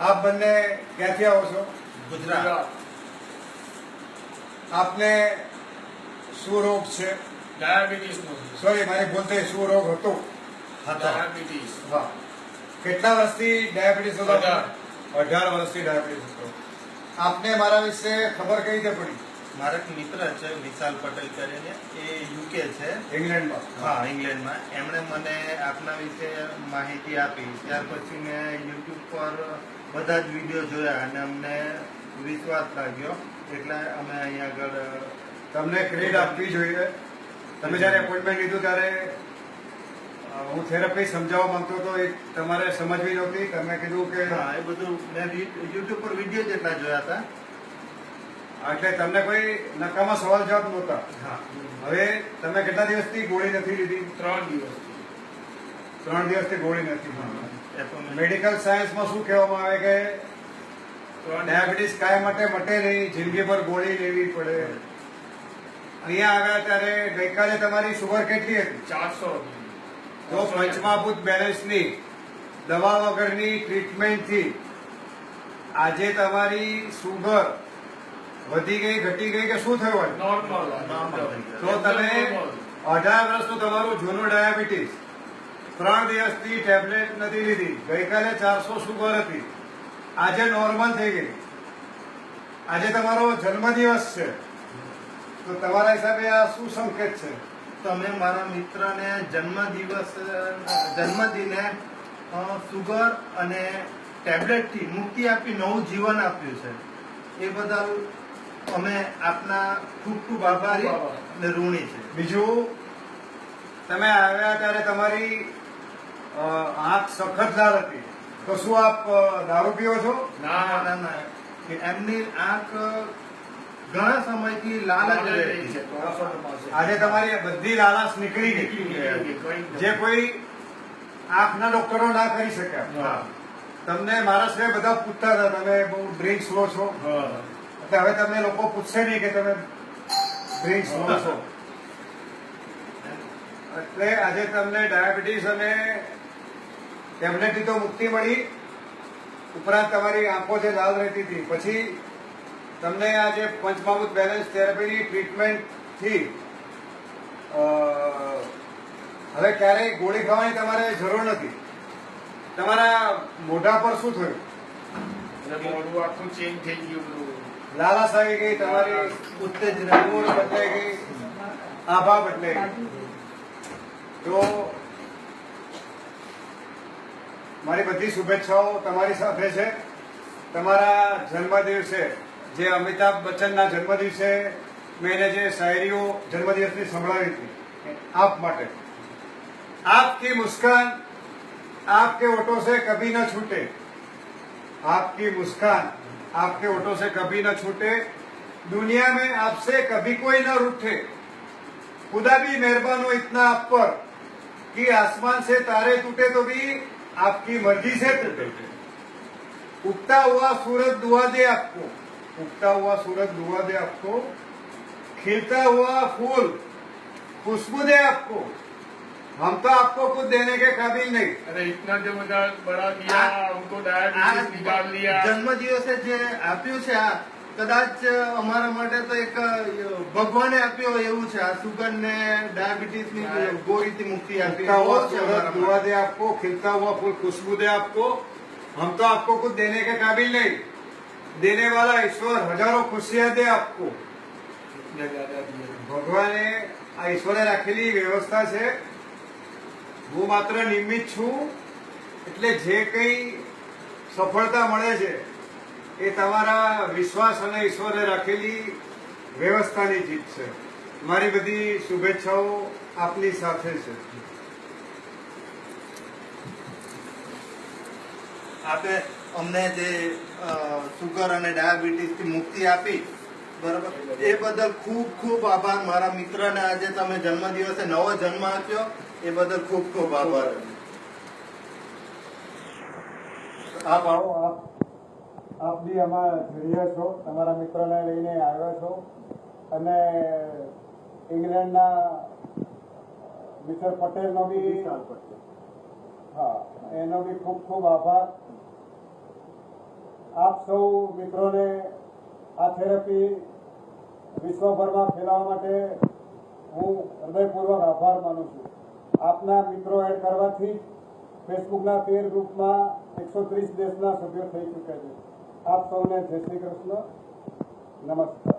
આપ બંને ક્યાંથી આવો છો? ગુજરાત. આપને શું રોગ છે? ડાયાબિટીસ સોરી મારી બોલતે શું રોગ હતો? ડાયાબિટીસ. વાહ. કેટલા વર્ષથી ડાયાબિટીસ હતો. અઢાર વર્ષથી ડાયાબિટીસ હતો. આપને મારા વિશે ખબર કઈ રીતે પડી? મારા એક મિત્ર છે વિશાલ પટેલ કરીને એ યુકે છે. ઇંગ્લેન્ડમાં. હા ઇંગ્લેન્ડમાં. એમણે મને આપના વિશે માહિતી આપી. ત્યાર પછી મેં યુટ્યુબ પર બધા જ વીડિયો જોયા અને અમને વિશ્વાસ લાગ્યો. એટલે અમે અહીંયા આગળ તમને ક્રેડ આપવી જોઈએ. તમે જ્યારે એપોઇન્ટમેન્ટ લીધું ત્યારે હું થેરપી સમજાવવા માંગતો હતો. એ તમારે સમજવી નહોતી. તમે કીધું કે હા એ બધું મેં યુટ્યુબ પર વીડિયો જેટલા જોયા હતા. એટલે તમને કોઈ નકામા સવાલ જવાબ નહોતા. હવે તમે કેટલા દિવસથી ગોળી નથી લીધી? ત્રણ દિવસ ત્રણ દિવસથી ગોળી નથી. મેડિકલ સાયન્સમાં શું કહેવામાં આવે કે ડાયાબિટીસ કાયમ માટે મટે નહીં જિંદગી પર ગોળી લેવી પડે. અહીંયા આવ્યા ત્યારે ગઈકાલે તમારી સુગર કેટલી હતી? ચારસો. તો પંચમાભૂત બેલેન્સની દવા વગરની ટ્રીટમેન્ટથી આજે તમારી શુગર વધી ગઈ ઘટી ગઈ કે શું થયું નોર્મલ તો તમે અઢાર વર્ષનું તમારું જૂનું ડાયાબિટીસ ત્રણ દિવસથી ટેબ્લેટ નથી લીધી. ગઈકાલે ચારસો સુગર હતી. આજે નોર્મલ થઈ ગઈ. આજે તમારો જન્મદિવસ છે. તો તમારા હિસાબે આ શું સંકેત છે? તમે મારા મિત્રને જન્મદિવસ જન્મદિને સુગર અને ટેબ્લેટથી મુક્તિ આપી નવું જીવન આપ્યું છે. એ બદલ અમે આપના ખૂબ ખૂબ આભારી અને ઋણી છે. બીજું તમે આવ્યા ત્યારે તમારી આંખ સખત લાલ હતી. તો શું આપ દારૂ પીવો છો? ના. ના ના એમની આંખ ઘણા સમયથી લાલચ રહેતી છે. આજે તમારી બધી લાલચ નીકળી ગઈ. જે કોઈ આંખના ડોક્ટરો ના કરી શક્યા તમને મારા સિવાય બધા પૂછતા હતા તમે બહુ ડ્રિંક્સ લો છો. હવે તમને લોકો પૂછશે નહીં કે તમે ડ્રિંક્સ લો છો એટલે આજે તમને ડાયાબિટીસ અને ટેબ્લેટથી તો મુક્તિ મળી. ઉપરાંત તમારી આંખો જે લાલ રહેતી હતી. પછી તમને આ જે પંચમહાભૂત બેલેન્સ થેરાપીની ટ્રીટમેન્ટથી હવે ક્યારેય ગોળી ખાવાની તમારે જરૂર નથી. તમારા મોઢા પર શું થયું? મોઢું આખું ચેન્જ થઈ ગયું બધું. લાલા સાહેબ ગઈ તમારી ઉત્તેજના ગુણ બદલાઈ ગઈ, આભા બદલાઈ ગઈ. તો મારી બધી શુભેચ્છાઓ તમારી સાથે છે. તમારા જન્મદિવસે, જે અમિતાભ બચ્ચનના જન્મદિવસે મેં એને જે શાયરીઓ જન્મદિવસની સંભળાવી હતી, આપ માટે. આપકી મુસ્કાન, આપકે ઓટો સે કભી ન છૂટે. આપકી મુસ્કાન आपके ओटों से कभी ना छूटे। दुनिया में आपसे कभी कोई ना रूठे। खुदा भी मेहरबान हो इतना आप पर कि आसमान से तारे टूटे तो भी आपकी मर्ज़ी से टूटे। उगता हुआ सूरज दुआ दे आपको। उगता हुआ सूरज दुआ दे आपको। खिलता हुआ फूल खुशबू दे आपको। हम तो आपको कुछ देने के काबिल नहीं अरे इतना जो मुझे बड़ा दिया उनको डायबिटीज निकाल लिया જન્મદિવસે જે આપ્યું છે આ કદાચ અમારા માટે તો એક ભગવાને આપ્યો હોય એવું છે આ સુગર ને ડાયાબિટીસ ની ગોળીથી મુક્તિ આપી खिलता हुआ બહુ છે सूरज અમારા दुआ दे आपको खिलता हुआ फूल खुशबू दे आपको हम तो आपको कुछ देने के काबिल नहीं देने वाला ईश्वर हजारों खुशियां दे आपको માટે. ભગવાને આ ઈશ્વરે રાખેલી વ્યવસ્થા છે હું માત્ર નિમિત્ત છું, એટલે જે કંઈ સફળતા મળે છે, એ તમારા વિશ્વાસ અને ઈશ્વરે રાખેલી વ્યવસ્થાની જીત છે. મારી બધી શુભેચ્છાઓ આપની સાથે છે. આપે અમને જે સુગર અને ડાયાબિટીસથી મુક્તિ આપી બરાબર? એ બદલ ખૂબ ખૂબ આભાર. મારા મિત્રને આજે તમે જન્મદિવસે નવો જન્મ આપ્યો. એ બદલ ખૂબ ખૂબ આભાર. આપ આવો આપ આપ બી અમારા જોડ્યા છો. તમારા મિત્રોને લઈને આવ્યા છો. અને ઇંગ્લેન્ડના મિસ્ટર પટેલનો બી હા એનો બી ખૂબ ખૂબ આભાર. આપ સૌ મિત્રોને આ થેરપી વિશ્વભરમાં ફેલાવવા માટે હું હૃદયપૂર્વક આભાર માનું છું. આપના મિત્રો એડ કરવાથી ફેસબુકના તેર ગ્રુપમાં એકસો ત્રીસ દેશના સભ્યો થઈ ચૂક્યા છે. આપ સૌને જય શ્રી કૃષ્ણ. નમસ્કાર.